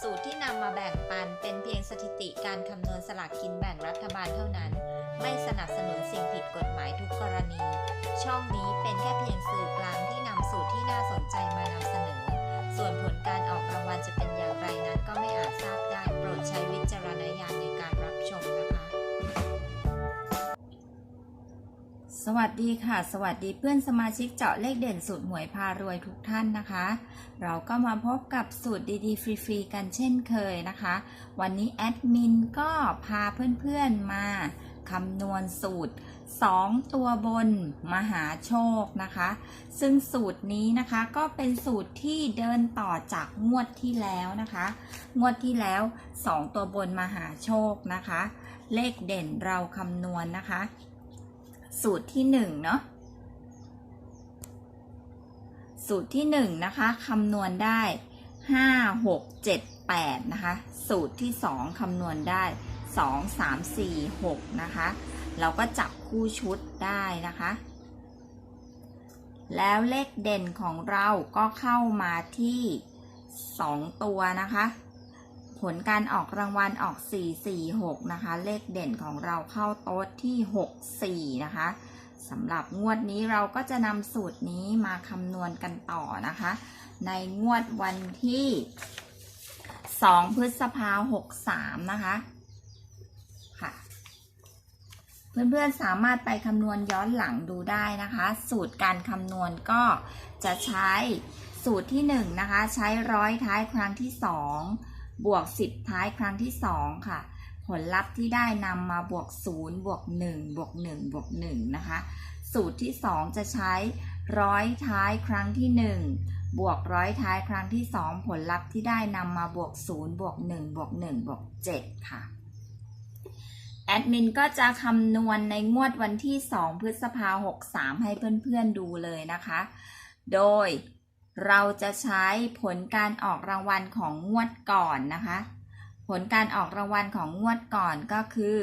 สูตรที่นำมาแบ่งปันเป็นเพียงสถิติการคำนวณสลากกินแบ่งรัฐบาลเท่านั้น ไม่สนับสนุนสิ่งผิดกฎหมายทุกกรณี ช่องนี้เป็นแค่เพียงสื่อกลางที่นำสูตรที่น่าสนใจมานำเสนอ สวัสดีค่ะ สวัสดีเพื่อนสมาชิกเจาะเลขเด่นสูตรหวยพารวยทุกท่านนะคะ เราก็มาพบกับสูตรดีๆ ฟรีๆ กันเช่นเคยนะคะ วันนี้แอดมินก็พาเพื่อนๆมาคำนวณสูตร 2 ตัวบนมหาโชคนะคะ ซึ่งสูตรนี้นะคะก็เป็นสูตรที่เดินต่อจากงวดที่แล้วนะคะ งวดที่แล้ว 2 ตัวบนมหาโชคนะคะ เลขเด่นเราคำนวณนะคะ สูตรที่1เนาะสูตรที่1นะคะคำนวณได้5 6 7 8นะคะ สูตรที่2คำนวณได้2 3 4 6นะคะ เราก็จับคู่ชุดได้นะคะ แล้วเลขเด่นของเราก็เข้ามาที่2ตัวนะคะ ผลการออกรางวัลออก 4 4 6 นะคะ เลขเด่นของเราเข้าโต๊ดที่ 6 4 นะคะสำหรับงวดนี้เราก็จะนำสูตรนี้มาคำนวณกันต่อนะคะ ในงวดวันที่ 2 พฤษภาหก63 นะคะค่ะ เพื่อนๆสามารถไปคำนวณย้อนหลังดูได้นะคะ สูตรการคำนวณก็จะใช้สูตรที่ 1 นะคะ ใช้ร้อยท้ายครั้งที่ 2 บวก 10 ท้ายครั้งที่ 2 ค่ะ ผลลัพธ์ที่ได้นำมาบวก 0 บวก 1 บวก 1 บวก 1 นะคะ สูตรที่ 2 จะใช้ร้อยท้ายครั้งที่ 1 บวกร้อยท้ายครั้งที่ 2 ผลลัพธ์ที่ได้นำมาบวก 0 บวก 1 บวก 1 บวก 7 ค่ะแอดมินก็จะคำนวณในงวดวันที่ 2 พฤษภาหก3ให้เพื่อนๆดูเลยนะคะ โดย เราจะใช้ผลการออกรางวัลของงวดก่อนนะคะ ผลการออกรางวัลของงวดก่อนก็คือ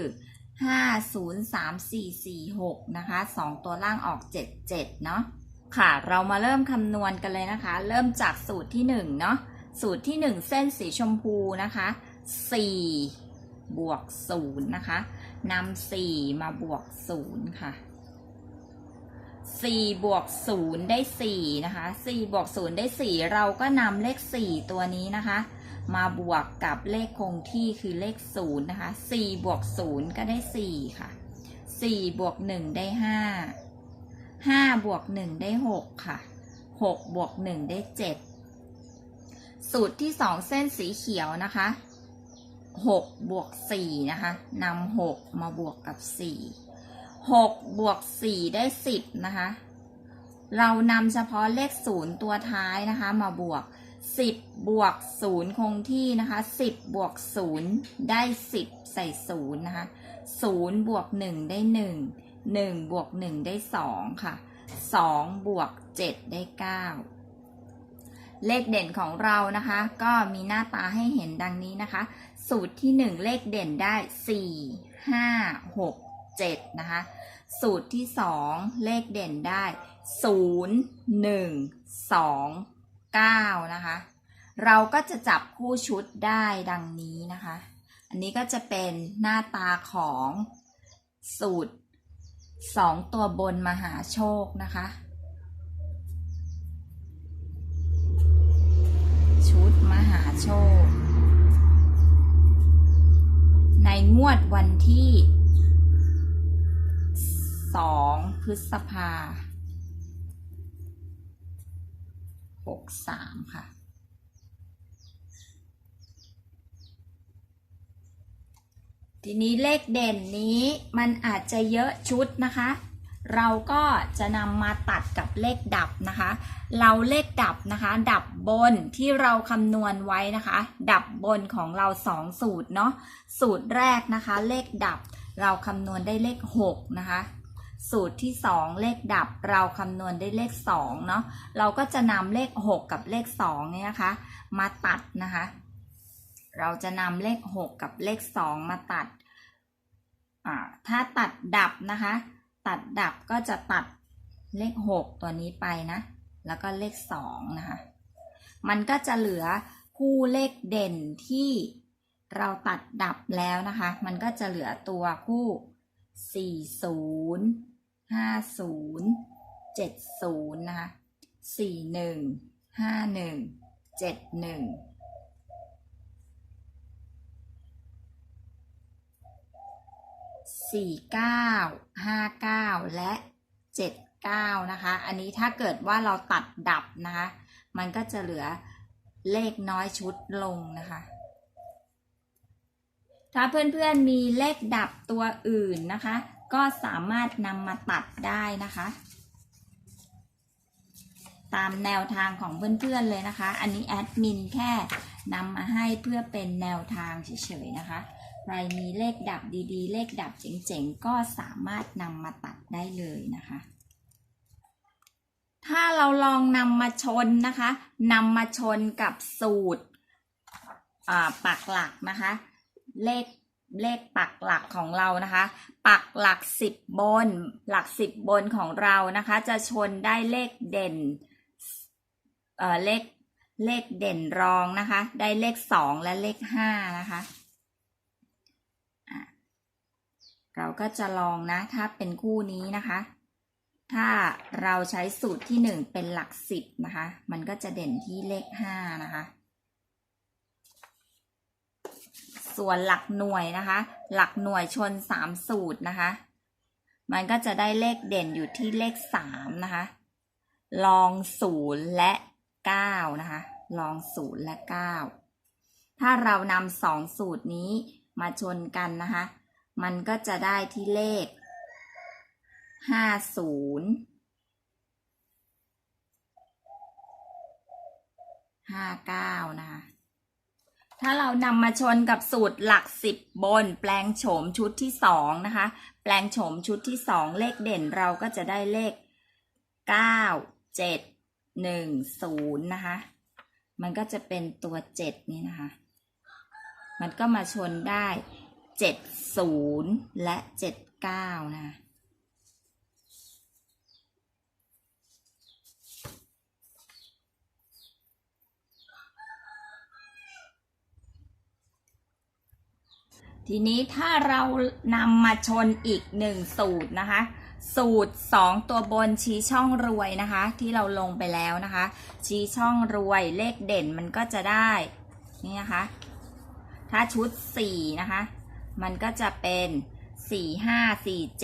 503446 นะคะ 2 ตัวล่างออก 77 เนาะค่ะ เรามาเริ่มคำนวณกันเลยนะคะ เริ่มจากสูตรที่ 1 เนาะสูตรที่ 1 เส้นสีชมพูนะคะ 4 บวก 0 นะคะนำ4มาบวก 0 ค่ะ 4บวก0ได้4นะคะ4บวก0ได้ 4 เราก็นำเลข 4 ตัวนี้นะคะ มาบวกกับเลขคงที่คือเลข0นะคะ4บวก0ก็ได้ 4 ค่ะ4บวก1ได้ 5 5บวก1ได้ 6 ค่ะ 6 บวก 1 ได้ 7 สูตรที่ 2 เส้นสีเขียวนะคะ 6 บวก 4 นะคะนำ6มาบวกกับ 4 6บวก4ได้10นะคะ เรานำเฉพาะเลข0ตัวท้ายนะคะ มาบวก10บวก0คงที่นะคะ10บวก0ได้10ใส่0นะคะ0บวก1ได้1 1บวก1ได้2ค่ะ2บวก7ได้9เลขเด่นของเรานะคะ ก็มีหน้าตาให้เห็นดังนี้นะคะ สูตรที่1เลขเด่นได้4 5 6 7 นะคะ สูตรที่ 2 เลขเด่นได้ 0 1 2 9 นะคะ เราก็จะจับคู่ชุดได้ดังนี้นะคะ อันนี้ก็จะเป็นหน้าตาของสูตร 2 ตัวบนมหาโชคนะคะ ชุดมหาโชค ในงวดวันที่ 2พฤษภาหกสามค่ะ ทีนี้เลขเด่นนี้มันอาจจะเยอะชุดนะคะ เราก็จะนำมาตัดกับเลขดับนะคะ เราเลขดับนะคะ ดับบนที่เราคำนวณไว้นะคะ ดับบนของเราสองสูตรเนาะ สูตรแรกนะคะ เลขดับเราคำนวณได้เลขหกนะคะ สูตรที่ 2 เลขดับเราคำนวณได้เลข2เนาะเราก็จะนำเลข 6 กับเลข2เนี่ยนะคะ มาตัดนะคะ เราจะนำเลข 6 กับเลข 2 มาตัดถ้าตัดดับนะคะ ตัดดับก็จะตัดเลข 6 ตัวนี้ไปนะ แล้วก็เลข 2 นะคะ มันก็จะเหลือคู่เลขเด่นที่เราตัดดับแล้วนะคะ มันก็จะเหลือตัวคู่40 50 70นย์เจ็ดศูนย์นะคะ41 51 71สี่เก้าห้าเก้าและเจ็ดเก้านะคะ อันนี้ถ้าเกิดว่าเราตัดดับนะคะ มันก็จะเหลือเลขน้อยชุดลงนะคะ ถ้าเพื่อนๆมีเลขดับตัวอื่นนะคะ ก็สามารถนำมาตัดได้นะคะ ตามแนวทางของเพื่อนๆเลยนะคะ อันนี้แอดมินแค่นำมาให้เพื่อเป็นแนวทางเฉยๆนะคะใครมีเลขดับดีๆ เลขดับเจ๋งๆ ก็สามารถนำมาตัดได้เลยนะคะ ถ้าเราลองนำมาชนนะคะนำมาชนกับสูตรอ่าปักหลักนะคะ เลข เลขปักหลักของเรานะคะ ปักหลักสิบบน หลักสิบบนของเรานะคะ จะชนได้เลขเด่นเอ่อเลขเลขเด่นรองนะคะ ได้เลขสองและเลขห้านะคะเราก็จะลองนะ ถ้าเป็นคู่นี้นะคะ ถ้าเราใช้สูตรที่หนึ่งเป็นหลักสิบนะคะ มันก็จะเด่นที่เลขห้านะคะ ส่วนหลักหน่วยนะคะ หลักหน่วยชนสามสูตรนะคะ มันก็จะได้เลขเด่นอยู่ที่เลขสามนะคะ ลองศูนย์และเก้านะคะ ลองศูนย์และเก้าถ้าเรานำสองสูตรนี้มาชนกันนะคะ มันก็จะได้ที่เลขห้าศูนย์ห้าเก้านะคะ ถ้าเรานำมาชนกับสูตรหลักสิบบน แปลงโฉมชุดที่สองนะคะ แปลงโฉมชุดที่สองเลขเด่นเราก็จะได้เลขเก้าเจ็ดหนึ่งศูนย์นะคะ มันก็จะเป็นตัวเจ็ดนี่นะคะ มันก็มาชนได้เจ็ดศูนย์และเจ็ดเก้านะ ทีนี้ถ้าเรานำมาชนอีกหนึ่งสูตรนะคะ สูตร 2 ตัวบนชี้ช่องรวยนะคะ ที่เราลงไปแล้วนะคะ ชี้ช่องรวยเลขเด่นมันก็จะได้นี่นะคะ ถ้าชุด 4 นะคะ มันก็จะเป็น 4 5 4 7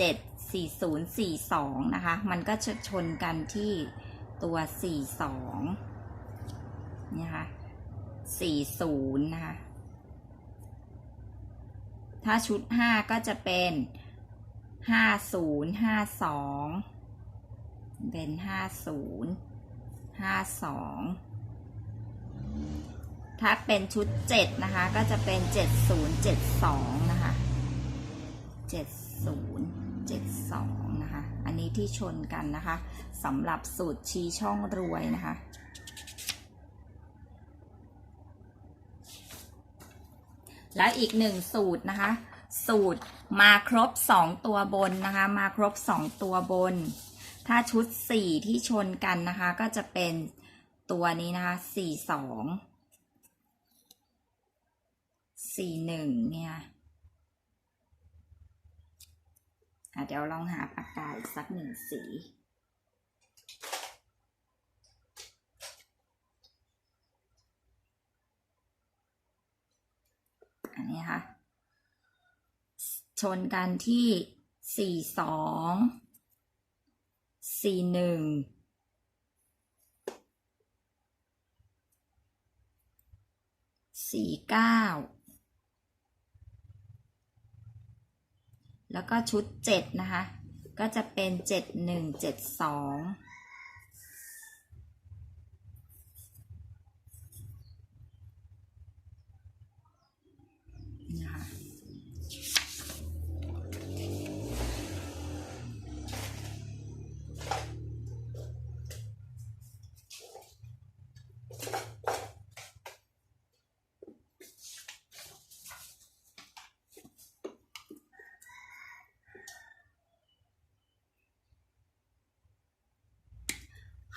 4 0 4 2 นะคะ มันก็จะชนกันที่ตัว 4 2นี่นะคะ4 0 นะคะ ถ้าชุด 5 ก็จะเป็น 50 52 เป็น 50 52 ถ้าเป็นชุด 7 นะคะ ก็จะเป็น 7072 นะคะ 7072 นะคะ อันนี้ที่ชนกันนะคะสำหรับสูตรชี้ช่องรวยนะคะ แล้วอีกหนึ่งสูตรนะคะ สูตรมาครบ2ตัวบนนะคะ มาครบ2ตัวบน ถ้าชุด4ที่ชนกันนะคะ ก็จะเป็นตัวนี้นะคะ4 2 4 1เนี่ยอะเดี๋ยวลองหาปากกาอีกสักหนึ่งสี อันนี้ค่ะ ชนกันที่สี่สองสี่หนึ่งสี่เก้าแล้วก็ชุดเจ็ดนะคะ ก็จะเป็นเจ็ดหนึ่งเจ็ดสอง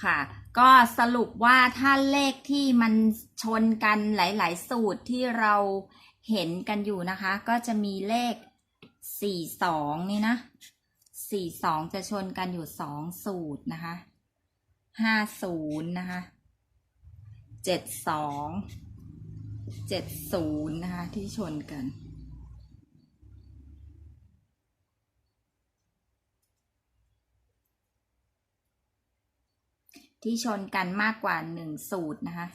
ค่ะ ก็สรุปว่าถ้าเลขที่มันชนกันหลาย ๆ สูตรที่เราเห็นกันอยู่นะคะ ก็จะมีเลข42นี่นะ42จะชนกันอยู่2สูตรนะคะ50นะคะ72 70นะคะที่ชนกัน ที่ชนกันมากกว่าหนึ่งสูตรนะคะ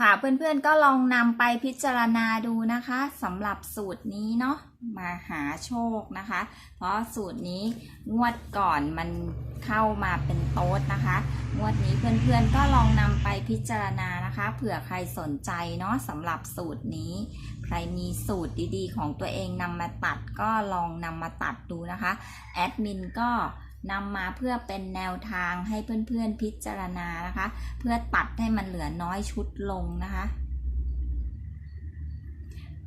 ค่ะเพื่อนๆก็ลองนำไปพิจารณาดูนะคะสำหรับสูตรนี้เนาะมาหาโชคนะคะ เพราะสูตรนี้งวดก่อนมัน เข้ามาเป็นโต๊ดนะคะงวดนี้เพื่อนๆก็ลองนำไปพิจารณานะคะ เผื่อใครสนใจเนาะสำหรับสูตรนี้ ใครมีสูตรดีๆ ของตัวเองนำมาตัดก็ลองนำมาตัดดูนะคะ แอดมินก็นำมาเพื่อเป็นแนวทางให้เพื่อนๆพิจารณานะคะ เพื่อตัดให้มันเหลือน้อยชุดลงนะคะ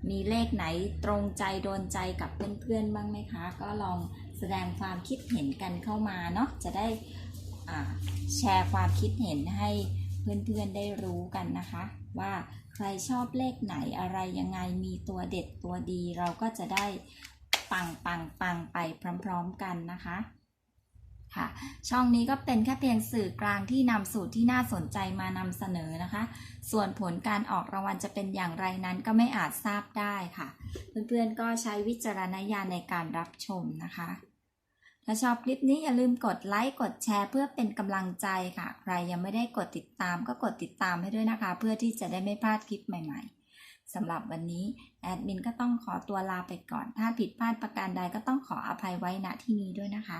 มีเลขไหนตรงใจโดนใจกับเพื่อนๆบ้างไหมคะ ก็ลอง แสดงความคิดเห็นกันเข้ามาเนาะจะได้แชร์ความคิดเห็นให้เพื่อนๆได้รู้กันนะคะ ว่าใครชอบเลขไหนอะไรยังไงมีตัวเด็ดตัวดี เราก็จะได้ปังปังปังไปพร้อมๆกันนะคะ ค่ะ ช่องนี้ก็เป็นแค่เพียงสื่อกลางที่นำสูตรที่น่าสนใจมานำเสนอนะคะ ส่วนผลการออกรางวัลจะเป็นอย่างไรนั้นก็ไม่อาจทราบได้ค่ะ เพื่อนๆก็ใช้วิจารณญาณในการรับชมนะคะ ถ้าชอบคลิปนี้อย่าลืมกดไลค์กดแชร์เพื่อเป็นกำลังใจค่ะ ใครยังไม่ได้กดติดตามก็กดติดตามให้ด้วยนะคะ เพื่อที่จะได้ไม่พลาดคลิปใหม่ ๆสำหรับวันนี้ แอดมินก็ต้องขอตัวลาไปก่อน ถ้าผิดพลาดประการใดก็ต้องขออภัยไว้ณที่นี้ด้วยนะคะ